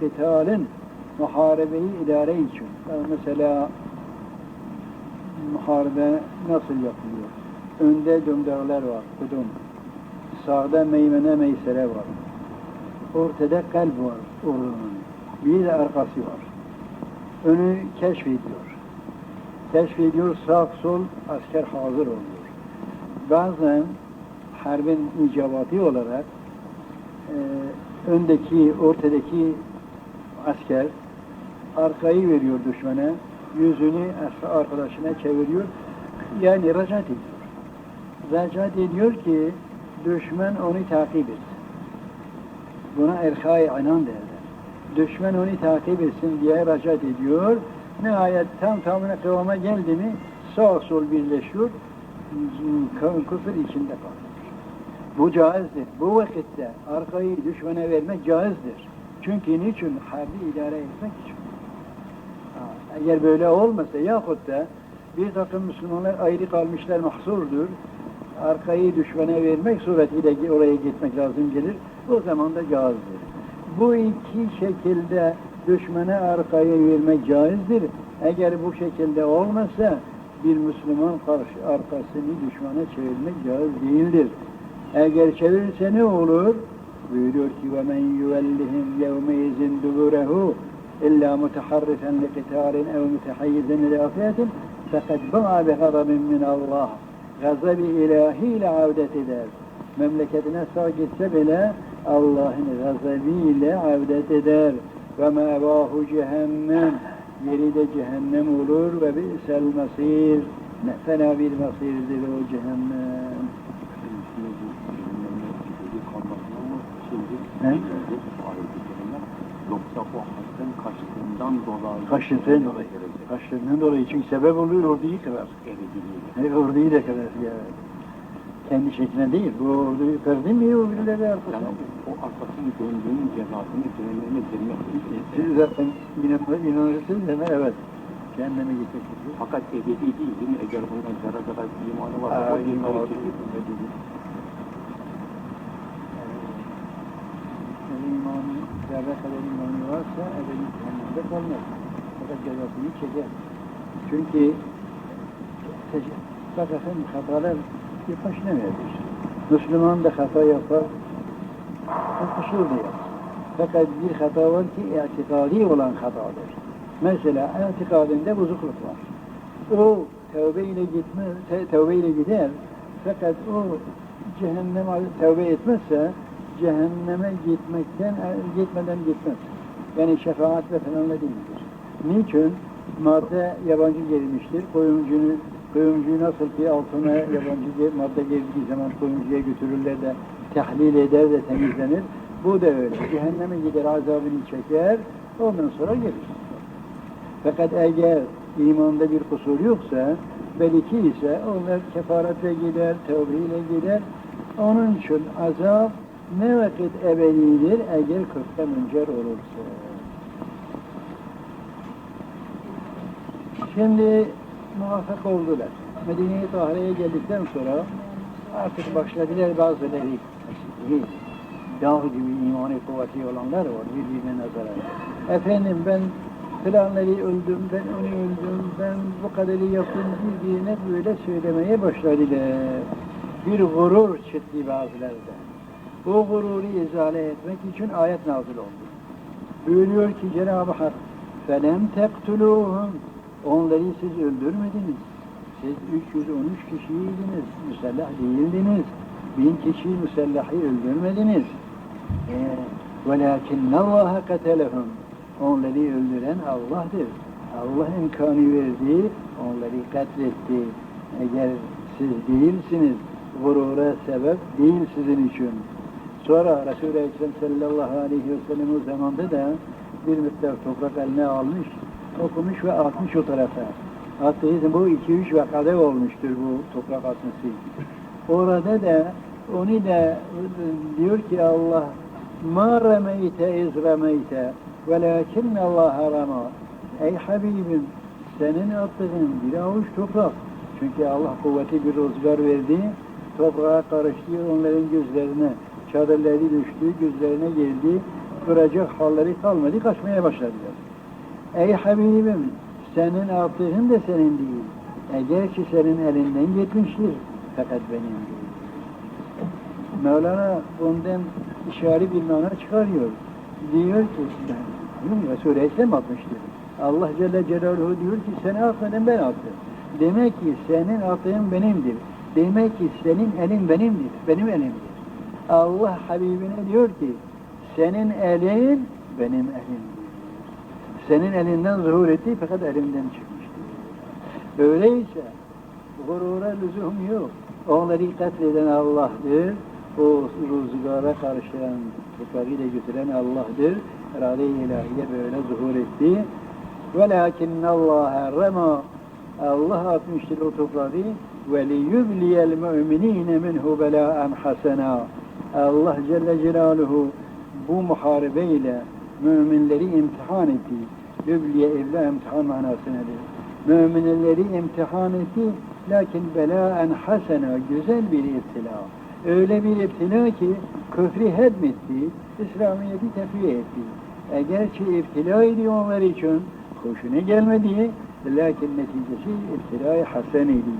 Kıtalın muharebeyi idare için. Yani mesela muharebe nasıl yapılıyor? Önde döndürler var, kudum. Sağda meymene meysere var. Ortada kalp var ordunun. Bir de arkası var. Önü keşfediyor. Keşfediyor, sağ sol asker hazır oluyor. Bazen harbin icabatı olarak e, öndeki, ortadaki asker arkayı veriyor düşmana, yüzünü arkadaşına çeviriyor. Yani racat ediyor. Racat ediyor ki düşman onu takip etsin. Buna erkay inan derler. Düşman onu takip etsin diye racat ediyor. Nihayet tam tamına kıvama geldi mi sağ sol birleşiyor, küfür içinde kalıyor. Bu caizdir. Bu vakitte arkayı düşmana vermek caizdir. Çünkü niçin? Harbi idare etmek için. Eğer böyle olmasa yahut da bir takım Müslümanlar ayrı kalmışlar mahsurdur. Arkayı düşmana vermek suretiyle oraya gitmek lazım gelir. O zaman da caizdir. Bu iki şekilde düşmana arkayı vermek caizdir. Eğer bu şekilde olmasa bir Müslüman karşı arkasını düşmana çevirmek caiz değildir. Eğer çevirirse ne olur? Buyuruyor ki وَمَنْ يُوَلِّهِمْ يَوْمَيْزٍ دُبُرَهُ إِلَّا مُتَحَرِّفًا لِقِتَالٍ اَوْ مُتَحَيِّزًا لِلْاَفِيَةٍ فَقَدْ بَعَ بِغَضَبٍ مِنَ اللّٰهِ Gazab-ı ilahiyle avdet eder. Memleketine sağ gitse bile Allah'ın gazabıyla avdet eder. Ve mevahu cehennem. Yeri de cehennem olur ve bi'sel masir. Ne fena bir masirdir o cehennem. He? Yoksa o hakkın kaçtığından dolayı Kaşıntı dolayı. Kaşıntından dolayı çünkü sebep oluyor orduyu kırar. eridiliğiyle. E, orduyu da kırar ya. Kendi şekline değil. Bu orduyu kırdı mı o birileri Yani arkasına. o arkasını döndüğünün cezasını cehenneme girmek Siz zaten inanır, inanırsınız hemen evet. Cehenneme gitmek. Fakat ebedi değil. değil mi? Eğer bundan zerre kadar imanı var. Aa, o imanı çekip İmanı, zerre kadar imanı varsa ebedi cehennemde kalmaz. Fakat cezasını çeker. Çünkü efendim hatalar bir başına verir. Müslüman da hata yapar, kusur da yapar. Fakat bir hata var ki itikadi olan hatadır. Mesela itikadinde bozukluk var. O tövbe ile gitme, te, tövbe ile gider. Fakat o cehenneme tövbe etmezse cehenneme gitmekten gitmeden gitmez. Yani şefaat ve falanla değildir. Niçin? Madde yabancı gelmiştir. Koyuncunu Kuyumcuyu nasıl ki altına yabancı madde geldiği zaman kuyumcuya götürürler de tahlil eder de temizlenir. Bu da öyle. Cehenneme gider azabını çeker, ondan sonra gelir. Fakat eğer imanda bir kusur yoksa, belki ise onlar kefaretle gider, tevbeyle gider. Onun için azap ne vakit ebedidir eğer kırkta müncer olursa. Şimdi muvaffak oldular. Medine-i Tahire'ye geldikten sonra artık başladılar bazıları dağ gibi imani kuvveti olanlar var birbirine nazaran. Efendim ben filanları öldüm, ben onu öldüm, ben bu kadarı yaptım birbirine böyle söylemeye başladılar. Bir gurur çıktı bazılarda O gururu izale etmek için ayet nazil oldu. Buyuruyor ki Cenab-ı Hak فَلَمْ تَقْتُلُوهُمْ Onları siz öldürmediniz. Siz 313 kişiydiniz, müsellah değildiniz. Bin kişi müsellahi öldürmediniz. وَلَاكِنَّ اللّٰهَ قَتَلَهُمْ Onları öldüren Allah'tır. Allah imkanı verdi, onları katletti. Eğer siz değilsiniz, gurura sebep değil sizin için. Sonra Resul-i Ekrem sallallahu aleyhi ve sellem o zamanda da bir miktar toprak eline almış, okumuş ve atmış o tarafa. Zaman bu iki üç vakada olmuştur bu toprak atması. Orada da onu da diyor ki Allah ma remeyte iz remeyte velakinne Allah rama. Ey Habibim senin attığın bir avuç toprak. Çünkü Allah kuvveti bir rüzgar verdi. Toprağa karıştı onların gözlerine. Çadırları düştü, gözlerine geldi. duracak halleri kalmadı, kaçmaya başladılar. Ey Habibim, senin yaptığın da senin değil. Eğer ki senin elinden gitmiştir, fakat benim değil. Mevlana bundan işari bir mana çıkarıyor. Diyor ki, ben, Resul-i Ekrem atmıştır. Allah Celle Celaluhu diyor ki, sen atmadın ben attım. Demek ki senin attığın benimdir. Demek ki senin elin benimdir, benim elimdir. Allah Habibine diyor ki, senin elin benim elimdir. Senin elinden zuhur etti fakat elimden çıkmıştır. Öyleyse gurura lüzum yok. Onları katleden Allah'tır. O rüzgara karşılayan, tutarıyla götüren Allah'tır. Irade-i ilahiye böyle zuhur etti. وَلَاكِنَّ اللّٰهَ رَمَى Allah atmıştır o toprağı وَلِيُبْلِيَ الْمُؤْمِنِينَ مِنْهُ بَلَاءً حَسَنًا Allah Celle Celaluhu bu muharebeyle müminleri imtihan etti. Yübliye evla imtihan manasınadır. Müminleri imtihan etti. Lakin belaen hasena güzel bir iptila. Öyle bir iptila ki küfrü hedmetti, İslamiyet'i tefiye etti. Eğer ki iptila idi onlar için hoşuna gelmedi, lakin neticesi iptila-i haseneydi.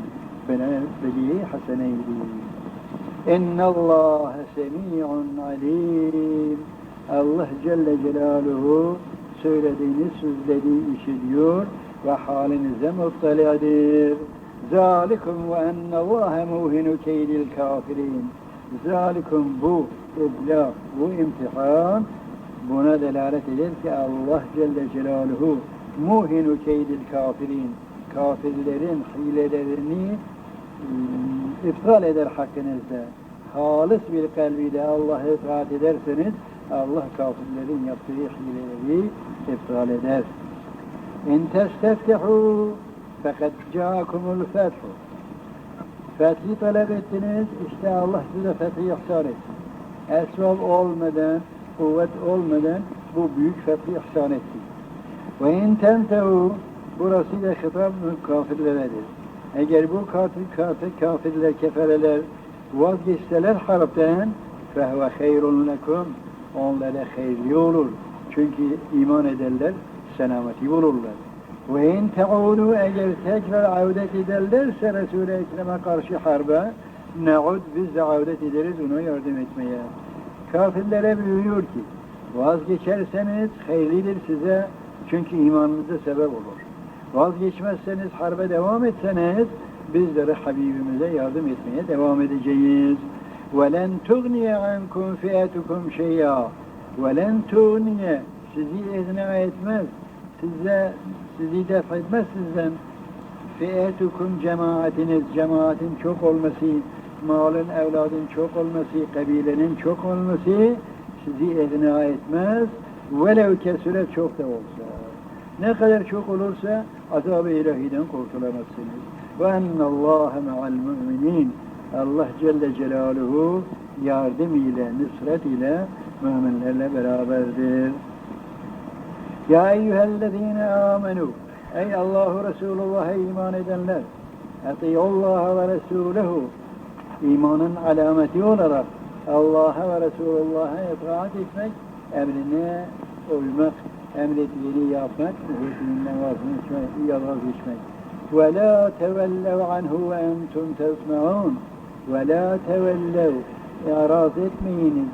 Beliye haseneydi. İnna Allah semi'un alim. Allah Celle Celaluhu söylediğiniz sözleri işitiyor ve halinize muttalidir. Zalikum ve ennallâhe muhinu keydil kafirin. Zalikum bu ibla, bu imtihan buna delalet eder ki Allah Celle Celaluhu muhinu keydil kafirin. Kafirlerin hilelerini iptal eder hakkınızda. Halis bir kalbiyle Allah'a itaat ederseniz Allah kafirlerin yaptığı hileleri iptal eder. İn testeftihu fakat ca'akumul fethu. Fethi talep ettiniz, işte Allah size fethi ihsan etti. Esbab olmadan, kuvvet olmadan bu büyük fethi ihsan etti. Ve in tentehu, burası da hitap kafirleredir. Eğer bu kafir, kafir, kafirler, kefereler vazgeçseler harpten, fehve hayrun lekum, onlara hayırlı olur. Çünkü iman ederler, selameti bulurlar. Ve in te'udu eğer tekrar avdet ederlerse Resul-i Ekrem'e karşı harbe, ne'ud biz de avdet ederiz ona yardım etmeye. Kafirlere buyuruyor ki, vazgeçerseniz hayırlıdır size çünkü imanınıza sebep olur Vazgeçmezseniz harbe devam etseniz bizlere Habibimize yardım etmeye devam edeceğiz. وَلَنْ تُغْنِيَ عَنْكُمْ فِيَتُكُمْ شَيْئًا وَلَنْ تُغْنِيَ Sizi ezne etmez, size, sizi def etmez sizden. Fiyetukum cemaatiniz, cemaatin çok olması, malın, evladın çok olması, kabilenin çok olması sizi ezna etmez. Velev kesüre çok da olsa. Ne kadar çok olursa azab-ı ilahiden kurtulamazsınız. Ve ennallâhe me'al müminin. Allah Celle Celaluhu yardım ile, nusret ile müminlerle beraberdir. Ya eyyühellezine amenu. Ey Allahu Resulullah'a iman edenler. Eti'ullaha ve Resulehu. İmanın alameti olarak Allah'a ve Resulullah'a itaat etmek, emrine uymak, emrettiğini yapmak, mühürlüğünden vazgeçmek, vazgeçmek. وَلَا تَوَلَّوْ عَنْهُ وَاَنْتُمْ تَسْمَعُونَ وَلَا تَوَلَّوْ İraz etmeyiniz,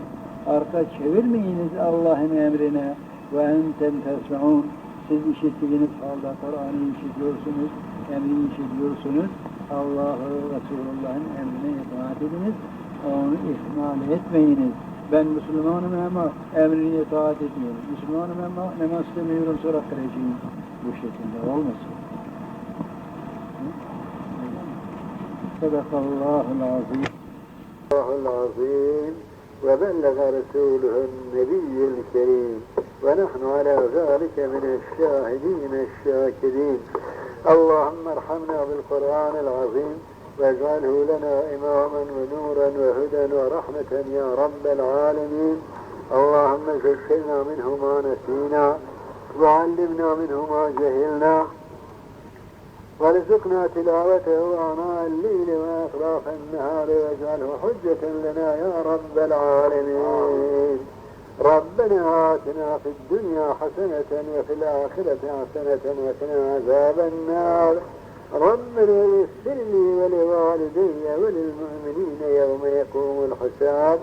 arka çevirmeyiniz Allah'ın emrine ve enten tesmeun siz işittiğiniz halde Kur'an'ı işitiyorsunuz, emri işitiyorsunuz. Allah'ı Resulullah'ın emrine itaat ediniz, onu ihmal etmeyiniz. ben Müslümanım ama emrini itaat etmiyorum. Müslümanım ama namaz demiyorum sonra kıracağım. Bu şekilde olmasın. Sadakallahul azim. Allahul azim. Ve bellega Resulühün nebiyyil kerim. Ve nahnu ala zâlike mineşşâhidîneşşâkidîn. Allahümme erhamna bil Kur'anil azim. واجعله لنا إماما ونورا وهدى ورحمة يا رب العالمين. اللهم ذكرنا منه ما نسينا وعلمنا منه ما جهلنا وارزقنا تلاوته آناء الليل وأطراف النهار واجعله حجة لنا يا رب العالمين. ربنا آتنا في الدنيا حسنة وفي الآخرة حسنة وقنا عذاب النار. ربنا يسر لي ولوالدي وللمؤمنين يوم يقوم الحساب.